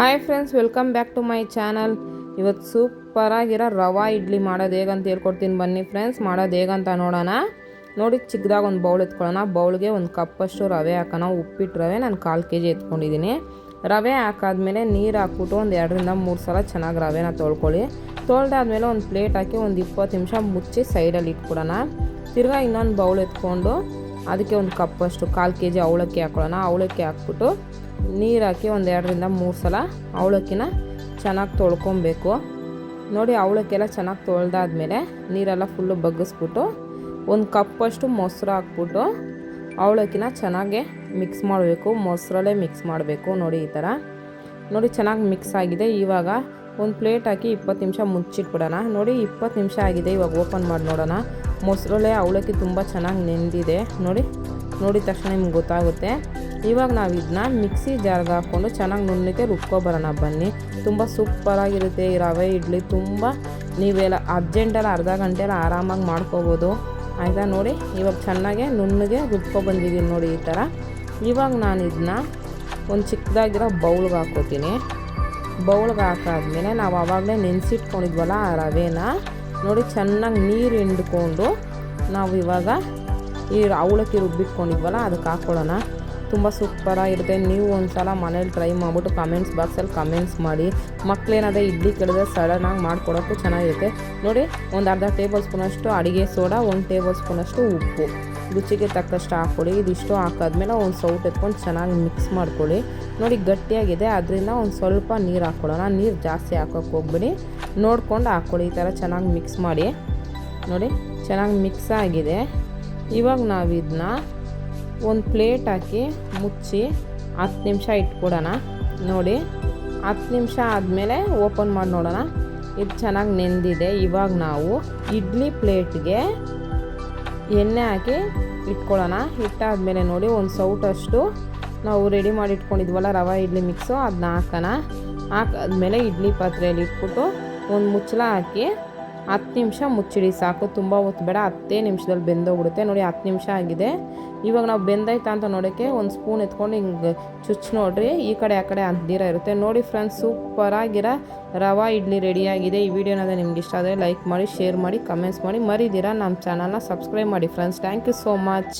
Hi friends welcome back to my channel ಇವತ್ತು ಸೂಪರಾಗಿರೋ ರವಾ ಇಡ್ಲಿ ಮಾಡೋದು ಹೇಗಂತ ಹೇಳ್ಕೊಡ್ತೀನಿ ಬನ್ನಿ ಫ್ರೆಂಡ್ಸ್ ಮಾಡೋದು ಹೇಗಂತ ನೋಡೋಣ. ನೋಡಿ, ಚಿಕ್ಕದಾಗ ಒಂದು ಬೌಲ್ ಎತ್ಕೊಳ್ಳೋಣ. ಬೌಲ್ಗೆ ಒಂದು ಕಪ್ಪಷ್ಟು ರವೆ ಹಾಕೋಣ. ಉಪ್ಪಿಟ್ಟು ರವೆ ನಾನು ಕಾಲು ಕೆ ಜಿ ಎತ್ಕೊಂಡಿದ್ದೀನಿ ರವೆ ಹಾಕಾದ್ಮೇಲೆ ನೀರು ಹಾಕ್ಬಿಟ್ಟು ಒಂದು ಎರಡರಿಂದ ಮೂರು ಸಲ ಚೆನ್ನಾಗಿ ರವೆನ ತೊಳ್ಕೊಳ್ಳಿ. ತೊಳೆದಾದ್ಮೇಲೆ ಒಂದು ಪ್ಲೇಟ್ ಹಾಕಿ ಒಂದು ಇಪ್ಪತ್ತು ನಿಮಿಷ ಮುಚ್ಚಿ ಸೈಡಲ್ಲಿ ಇಟ್ಕೊಡೋಣ ತಿರ್ಗಾ ಇನ್ನೊಂದು ಬೌಲ್ ಎತ್ಕೊಂಡು ಅದಕ್ಕೆ ಒಂದು ಕಪ್ಪಷ್ಟು ಕಾಲು ಕೆ ಜಿ ಅವಲಕ್ಕಿ ಹಾಕ್ಕೊಳ್ಳೋಣ ಅವಲಕ್ಕಿ ಹಾಕ್ಬಿಟ್ಟು ನೀರು ಹಾಕಿ ಒಂದು ಎರಡರಿಂದ ಮೂರು ಸಲ ಅವಳಕ್ಕಿನ ಚೆನ್ನಾಗಿ ತೊಳ್ಕೊಬೇಕು. ನೋಡಿ ಅವಳಕ್ಕೆಲ್ಲ ಚೆನ್ನಾಗಿ ತೊಳೆದಾದ್ಮೇಲೆ ನೀರೆಲ್ಲ ಫುಲ್ಲು ಬಗ್ಗಿಸ್ಬಿಟ್ಟು ಒಂದು ಕಪ್ಪಷ್ಟು ಮೊಸರು ಹಾಕ್ಬಿಟ್ಟು ಅವಳಕ್ಕಿನ ಚೆನ್ನಾಗೆ ಮಿಕ್ಸ್ ಮಾಡಬೇಕು. ಮೊಸರಲ್ಲೇ ಮಿಕ್ಸ್ ಮಾಡಬೇಕು ನೋಡಿ ಈ ಥರ ನೋಡಿ ಚೆನ್ನಾಗಿ ಮಿಕ್ಸ್ ಆಗಿದೆ. ಇವಾಗ ಒಂದು ಪ್ಲೇಟ್ ಹಾಕಿ ಇಪ್ಪತ್ತು ನಿಮಿಷ ಮುಚ್ಚಿಟ್ಬಿಡೋಣ. ನೋಡಿ ಇಪ್ಪತ್ತು ನಿಮಿಷ ಆಗಿದೆ. ಇವಾಗ ಓಪನ್ ಮಾಡಿ ನೋಡೋಣ. ಮೊಸರಲ್ಲೇ ಅವಲಕ್ಕಿ ತುಂಬ ಚೆನ್ನಾಗಿ ನೆಂದಿದೆ. ನೋಡಿ ನೋಡಿದ ತಕ್ಷಣ ನಿಮ್ಗೆ ಗೊತ್ತಾಗುತ್ತೆ. ಇವಾಗ ನಾವು ಇದನ್ನ ಮಿಕ್ಸಿ ಜಾರ್ಗೆ ಹಾಕ್ಕೊಂಡು ಚೆನ್ನಾಗಿ ನುಣ್ಣಕ್ಕೆ ರುಬ್ಕೊಬರೋಣ. ಬನ್ನಿ. ತುಂಬ ಸೂಪರಾಗಿರುತ್ತೆ ಈ ರವೆ, ಇಡ್ಲಿ. ತುಂಬ ನೀವೆಲ್ಲ ಅರ್ಜೆಂಟಲ್ಲಿ ಅರ್ಧ ಗಂಟೆಲ್ಲ ಆರಾಮಾಗಿ ಮಾಡ್ಕೋಬೋದು. ಆಯಿತಾ ನೋಡಿ? ಇವಾಗ ಚೆನ್ನಾಗೆ ನುಣ್ಣಗೆ ರುಬ್ಕೊಬಂದಿದ್ದೀನಿ ನೋಡಿ ಈ ಥರ ಇವಾಗ ನಾನು ಇದನ್ನ ಒಂದು ಚಿಕ್ಕದಾಗಿರೋ ಬೌಲ್ಗೆ ಹಾಕ್ಕೋತೀನಿ. ಬೌಲ್ಗೆ ಹಾಕಾದ್ಮೇಲೆ ನಾವು ಆವಾಗಲೇ ನೆನೆಸಿಟ್ಕೊಂಡಿದ್ವಲ್ಲ ಆ ರವೆನ, ನೋಡಿ ಚೆನ್ನಾಗಿ ನೀರು ಹಿಂಡ್ಕೊಂಡು ನಾವು ಇವಾಗ ಈ ಅವಳಕ್ಕಿ ರುಬ್ಬಿಟ್ಕೊಂಡಿದ್ವಲ್ಲ ಅದಕ್ಕೆ ಹಾಕ್ಕೊಳ್ಳೋಣ ತುಂಬ ಸೂಪರಾಗಿರುತ್ತೆ. ನೀವು ಒಂದು ಸಲ ಮನೇಲಿ ಟ್ರೈ ಮಾಡಿಬಿಟ್ಟು ಕಮೆಂಟ್ಸ್ ಬಾಕ್ಸಲ್ಲಿ ಕಮೆಂಟ್ಸ್ ಮಾಡಿ. ಮಕ್ಕಳೇನಾದ್ರೆ ಇಡ್ಲಿ ಕೆಳಗೆ ಸಡನ್ನಾಗಿ ಮಾಡ್ಕೊಡೋಕ್ಕೂ ಚೆನ್ನಾಗಿರುತ್ತೆ. ನೋಡಿ, ಒಂದು ಅರ್ಧ ಟೇಬಲ್ ಸ್ಪೂನಷ್ಟು ಅಡುಗೆ ಸೋಡಾ, ಒಂದು ಟೇಬಲ್ ಸ್ಪೂನಷ್ಟು ಉಪ್ಪು. ರುಚಿಗೆ ತಕ್ಕಷ್ಟು ಹಾಕ್ಕೊಳ್ಳಿ ಇದಿಷ್ಟು ಹಾಕಾದ್ಮೇಲೆ ಒಂದು ಸೌಟ್ ಎತ್ಕೊಂಡು ಚೆನ್ನಾಗಿ ಮಿಕ್ಸ್ ಮಾಡ್ಕೊಳ್ಳಿ ನೋಡಿ, ಗಟ್ಟಿಯಾಗಿದೆ. ಅದರಿಂದ ಒಂದು ಸ್ವಲ್ಪ ನೀರು ಹಾಕ್ಕೊಳ್ಳೋಣ. ನೀರು ಜಾಸ್ತಿ ಹಾಕೋಕ್ಕೆ ಹೋಗ್ಬೇಡಿ. ನೋಡ್ಕೊಂಡು ಹಾಕ್ಕೊಳ್ಳಿ. ಈ ಥರ ಚೆನ್ನಾಗಿ ಮಿಕ್ಸ್ ಮಾಡಿ. ನೋಡಿ, ಚೆನ್ನಾಗಿ ಮಿಕ್ಸ್ ಆಗಿದೆ. ಇವಾಗ ನಾವು ಇದನ್ನ ಒಂದು ಪ್ಲೇಟ್ ಹಾಕಿ ಮುಚ್ಚಿ ಹತ್ತು ನಿಮಿಷ ಇಟ್ಕೊಡೋಣ ನೋಡಿ, ಹತ್ತು ನಿಮಿಷ ಆದಮೇಲೆ ಓಪನ್ ಮಾಡಿ ನೋಡೋಣ. ಇದು ಚೆನ್ನಾಗಿ ನೆಂದಿದೆ. ಇವಾಗ ನಾವು ಇಡ್ಲಿ ಪ್ಲೇಟ್ಗೆ ಎಣ್ಣೆ ಹಾಕಿ ಇಟ್ಕೊಳ್ಳೋಣ. ಇಟ್ಟಾದಮೇಲೆ ನೋಡಿ, ಒಂದು ಸೌಟಷ್ಟು ನಾವು ರೆಡಿ ಮಾಡಿ ಇಟ್ಕೊಂಡಿದ್ವಲ್ಲ, ರವೆ, ಇಡ್ಲಿ ಮಿಕ್ಸು ಅದನ್ನ ಹಾಕೋಣ. ಹಾಕಾದ್ಮೇಲೆ ಇಡ್ಲಿ ಪಾತ್ರೆಯಲ್ಲಿ ಇಟ್ಬಿಟ್ಟು ಒಂದು ಮುಚ್ಚಳ ಹಾಕಿ ಹತ್ತು ನಿಮಿಷ ಮುಚ್ಚಿಡಿ, ಸಾಕು. ತುಂಬ ಹೊತ್ತು ಬೇಡ, ಹತ್ತೇ ನಿಮಿಷದಲ್ಲಿ ಬೆಂದೋಗ್ಬಿಡುತ್ತೆ. ನೋಡಿ, ಹತ್ತು ನಿಮಿಷ ಆಗಿದೆ. ಇವಾಗ ನಾವು ಬೆಂದೈತಾ ಅಂತ ನೋಡೋಕ್ಕೆ ಒಂದು ಸ್ಪೂನ್ ಎತ್ಕೊಂಡು ಹಿಂಗೆ ಚುಚ್ ನೋಡ್ರಿ. ಈ ಕಡೆ, ಆ ಕಡೆ ಅದ್ದೀರ ಇರುತ್ತೆ. ನೋಡಿ ಫ್ರೆಂಡ್ಸ್ ಸೂಪರಾಗಿರೋ ರವಾ ಇಡ್ಲಿ ರೆಡಿಯಾಗಿದೆ ಈ ವಿಡಿಯೋನಾದ್ರೆ ನಿಮ್ಗೆ ಇಷ್ಟ ಆದರೆ ಲೈಕ್ ಮಾಡಿ ಶೇರ್ ಮಾಡಿ ಕಮೆಂಟ್ಸ್ ಮಾಡಿ. ಮರಿದಿರ ನಮ್ಮ ಚಾನಲ್ನ ಸಬ್ಸ್ಕ್ರೈಬ್ ಮಾಡಿ friends thank you so much